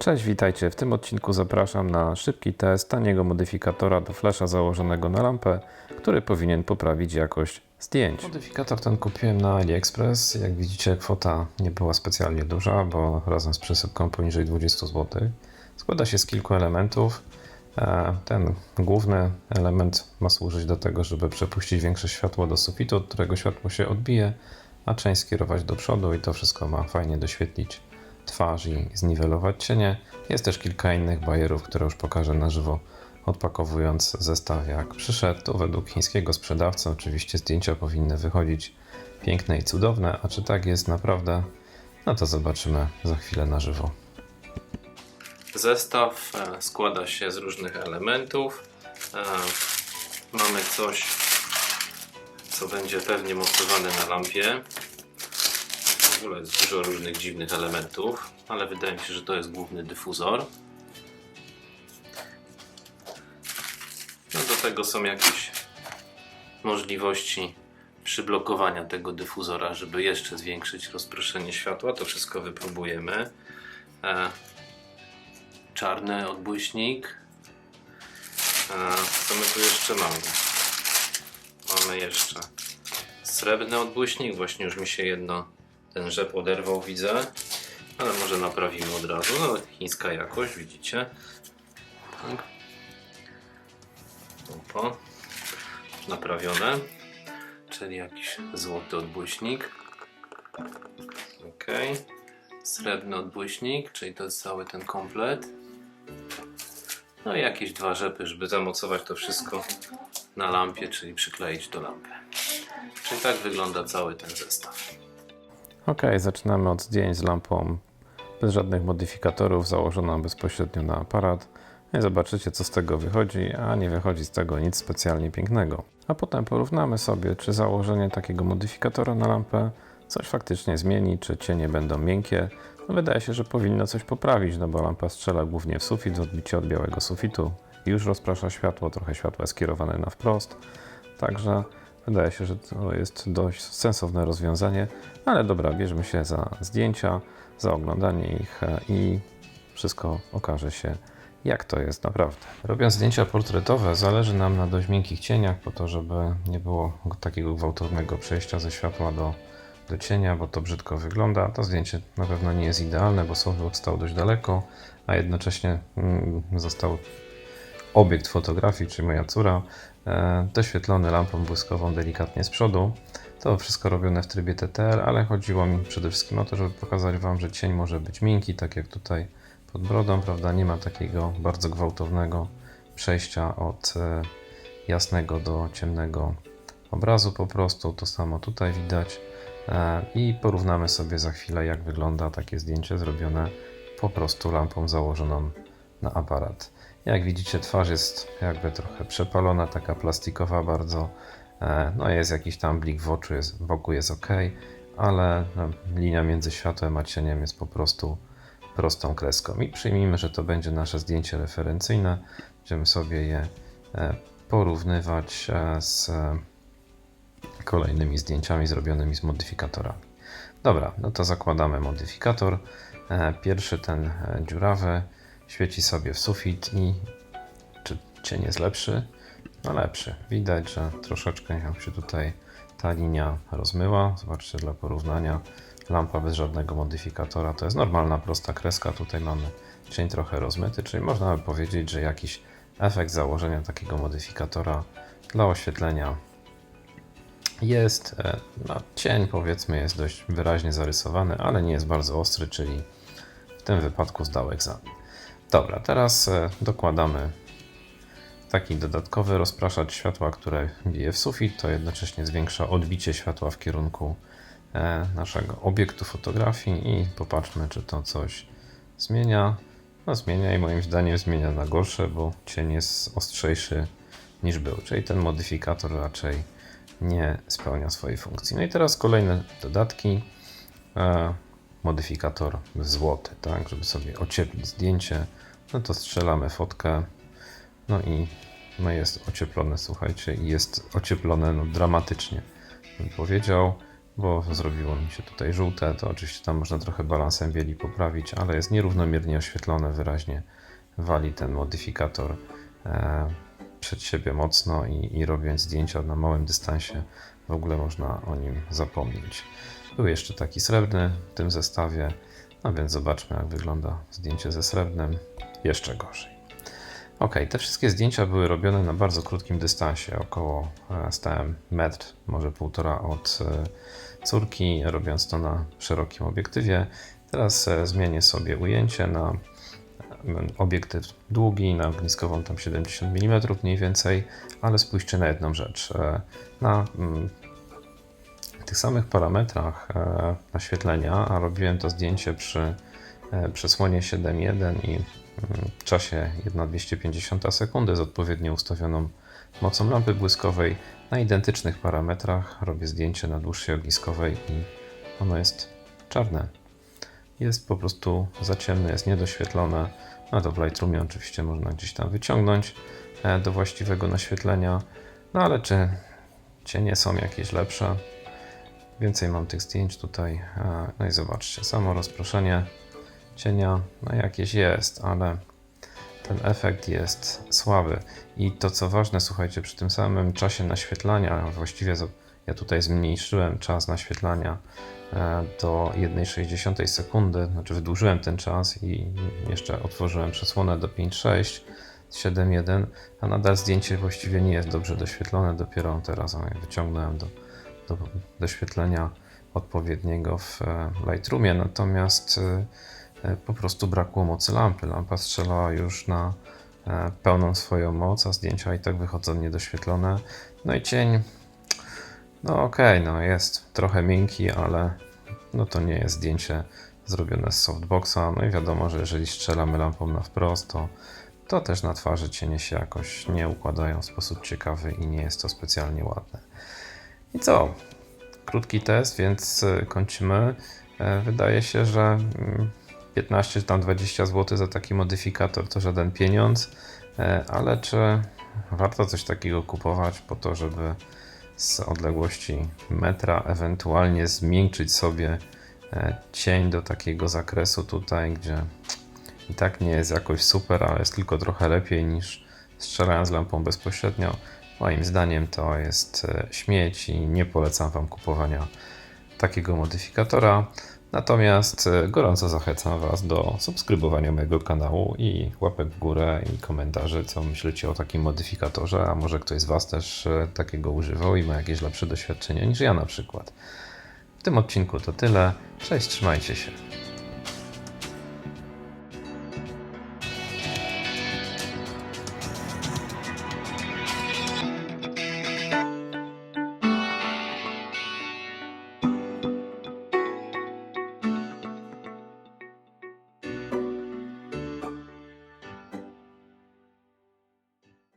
Cześć, witajcie. W tym odcinku zapraszam na szybki test taniego modyfikatora do flasha założonego na lampę, który powinien poprawić jakość zdjęć. Modyfikator ten kupiłem na AliExpress. Jak widzicie, kwota nie była specjalnie duża, bo razem z przesypką poniżej 20 zł. Składa się z kilku elementów. E, Ten główny element ma służyć do tego, żeby przepuścić większe światło do sufitu, od którego światło się odbije, a część skierować do przodu i to wszystko ma fajnie doświetlić twarz i zniwelować cienie. Jest też kilka innych bajerów, które już pokażę na żywo, odpakowując zestaw jak przyszedł. To według chińskiego sprzedawcy oczywiście zdjęcia powinny wychodzić piękne i cudowne, a czy tak jest naprawdę? No to zobaczymy za chwilę na żywo. Zestaw e, składa się z różnych elementów. E, Mamy coś, co będzie pewnie montowane na lampie. Ogóle jest dużo różnych dziwnych elementów, ale wydaje mi się, że to jest główny dyfuzor. No do tego są jakieś możliwości przyblokowania tego dyfuzora, żeby jeszcze zwiększyć rozproszenie światła. To wszystko wypróbujemy. E, czarny odbłyśnik. E, co my tu jeszcze mamy? Mamy jeszcze srebrny odbłyśnik. Właśnie już mi się jedno ten rzep oderwał, widzę. Ale może naprawimy od razu. No, chińska jakość, widzicie. Tak. Opa. Naprawione. Czyli jakiś złoty odbłyśnik. Ok. Srebrny odbłyśnik, czyli to jest cały ten komplet. No i jakieś dwa rzepy, żeby zamocować to wszystko na lampie, czyli przykleić do lampy. Czyli tak wygląda cały ten zestaw. Ok, zaczynamy od zdjęć z lampą bez żadnych modyfikatorów, założoną bezpośrednio na aparat. I zobaczycie, co z tego wychodzi, a nie wychodzi z tego nic specjalnie pięknego. A potem porównamy sobie, czy założenie takiego modyfikatora na lampę coś faktycznie zmieni, czy cienie będą miękkie. No wydaje się, że powinno coś poprawić, no bo lampa strzela głównie w sufit, w odbicie od białego sufitu. Już rozprasza światło, trochę światła jest skierowane na wprost. Także wydaje się, że to jest dość sensowne rozwiązanie. Ale dobra, bierzmy się za zdjęcia, za oglądanie ich e, i wszystko okaże się, jak to jest naprawdę. Robiąc zdjęcia portretowe, zależy nam na dość miękkich cieniach, po to, żeby nie było takiego gwałtownego przejścia ze światła do, do cienia, bo to brzydko wygląda. To zdjęcie na pewno nie jest idealne, bo softbox stał dość daleko, a jednocześnie mm, został obiekt fotografii, czyli moja córa, doświetlony lampą błyskową delikatnie z przodu. To wszystko robione w trybie TTL, ale chodziło mi przede wszystkim o to, żeby pokazać Wam, że cień może być miękki, tak jak tutaj pod brodą, prawda? Nie ma takiego bardzo gwałtownego przejścia od e, jasnego do ciemnego obrazu po prostu. To samo tutaj widać. E, I porównamy sobie za chwilę, jak wygląda takie zdjęcie zrobione po prostu lampą założoną na aparat. Jak widzicie, twarz jest jakby trochę przepalona, taka plastikowa bardzo. E, No jest jakiś tam blik w oczu, jest, wokół jest ok, ale no, linia między światłem a cieniem jest po prostu prostą kreską. I przyjmijmy, że to będzie nasze zdjęcie referencyjne. Będziemy sobie je e, porównywać e, z kolejnymi zdjęciami zrobionymi z modyfikatorami. Dobra, no to zakładamy modyfikator. Pierwszy ten dziurawy świeci sobie w sufit i czy cień jest lepszy? No lepszy. Widać, że troszeczkę się tutaj ta linia rozmyła. Zobaczcie dla porównania. Lampa bez żadnego modyfikatora to jest normalna, prosta kreska. Tutaj mamy cień trochę rozmyty, czyli można by powiedzieć, że jakiś efekt założenia takiego modyfikatora dla oświetlenia jest. E, No, cień powiedzmy jest dość wyraźnie zarysowany, ale nie jest bardzo ostry, czyli w tym wypadku zdał egzamin. Dobra, teraz e, dokładamy taki dodatkowy rozpraszacz światła, które bije w sufit, to jednocześnie zwiększa odbicie światła w kierunku e, naszego obiektu fotografii i popatrzmy, czy to coś zmienia. No zmienia i moim zdaniem zmienia na gorsze, bo cień jest ostrzejszy niż był, czyli ten modyfikator raczej nie spełnia swojej funkcji. No i teraz kolejne dodatki. Modyfikator złoty, tak, żeby sobie ocieplić zdjęcie. No to strzelamy fotkę. No i no jest ocieplone, słuchajcie, i jest ocieplone no, dramatycznie, bym powiedział. bo zrobiło mi się tutaj żółte. To oczywiście tam można trochę balansem bieli poprawić, ale jest nierównomiernie oświetlone, wyraźnie wali ten modyfikator e, przed siebie mocno i, i robiąc zdjęcia na małym dystansie w ogóle można o nim zapomnieć. Był jeszcze taki srebrny w tym zestawie, no więc zobaczmy jak wygląda zdjęcie ze srebrnym. Jeszcze gorzej. Ok, te wszystkie zdjęcia były robione na bardzo krótkim dystansie, około e, stałem metr, może półtora od e, córki, robiąc to na szerokim obiektywie. Teraz e, zmienię sobie ujęcie na obiektyw długi, na ogniskową tam 70 mm mniej więcej, ale spójrzcie na jedną rzecz. Na mm, tych samych parametrach e, naświetlenia, a robiłem to zdjęcie przy e, przesłonie 7.1 i mm, czasie 1,250 sekundy z odpowiednio ustawioną mocą lampy błyskowej. Na identycznych parametrach robię zdjęcie na dłuższej ogniskowej i ono jest czarne. Jest po prostu za ciemne, jest niedoświetlone. No to w Lightroomie oczywiście można gdzieś tam wyciągnąć e, do właściwego naświetlenia. No ale czy cienie są jakieś lepsze? Więcej mam tych zdjęć tutaj. E, No i zobaczcie, samo rozproszenie cienia, no jakieś jest, ale ten efekt jest słaby. I to co ważne, słuchajcie, przy tym samym czasie naświetlania, właściwie ja tutaj zmniejszyłem czas naświetlania e, do 1,6 sekundy, znaczy wydłużyłem ten czas i jeszcze otworzyłem przesłonę do 5,6 7.1, a nadal zdjęcie właściwie nie jest dobrze doświetlone, dopiero teraz wyciągnąłem do, do doświetlenia odpowiedniego w e, Lightroomie, natomiast e, e, po prostu brakło mocy lampy. Lampa strzelała już na pełną swoją moc, a zdjęcia i tak wychodzą niedoświetlone. No i cień, no okej, no jest trochę miękki, ale no to nie jest zdjęcie zrobione z softboxa. No i wiadomo, że jeżeli strzelamy lampą na wprost, to, to też na twarzy cienie się jakoś nie układają w sposób ciekawy i nie jest to specjalnie ładne. I co? Krótki test, więc e, kończymy. E, Wydaje się, że mm, 15 czy tam 20 zł za taki modyfikator to żaden pieniądz, e, ale czy warto coś takiego kupować po to, żeby z odległości metra ewentualnie zmiękczyć sobie cień do takiego zakresu tutaj, gdzie i tak nie jest jakoś super, ale jest tylko trochę lepiej niż strzelając lampą bezpośrednio. Moim zdaniem to jest e, śmieć i nie polecam Wam kupowania takiego modyfikatora. Natomiast e, gorąco zachęcam Was do subskrybowania mojego kanału i łapek w górę i komentarzy, co myślicie o takim modyfikatorze, a może ktoś z Was też e, takiego używał i ma jakieś lepsze doświadczenie niż ja na przykład. W tym odcinku to tyle. Cześć, trzymajcie się.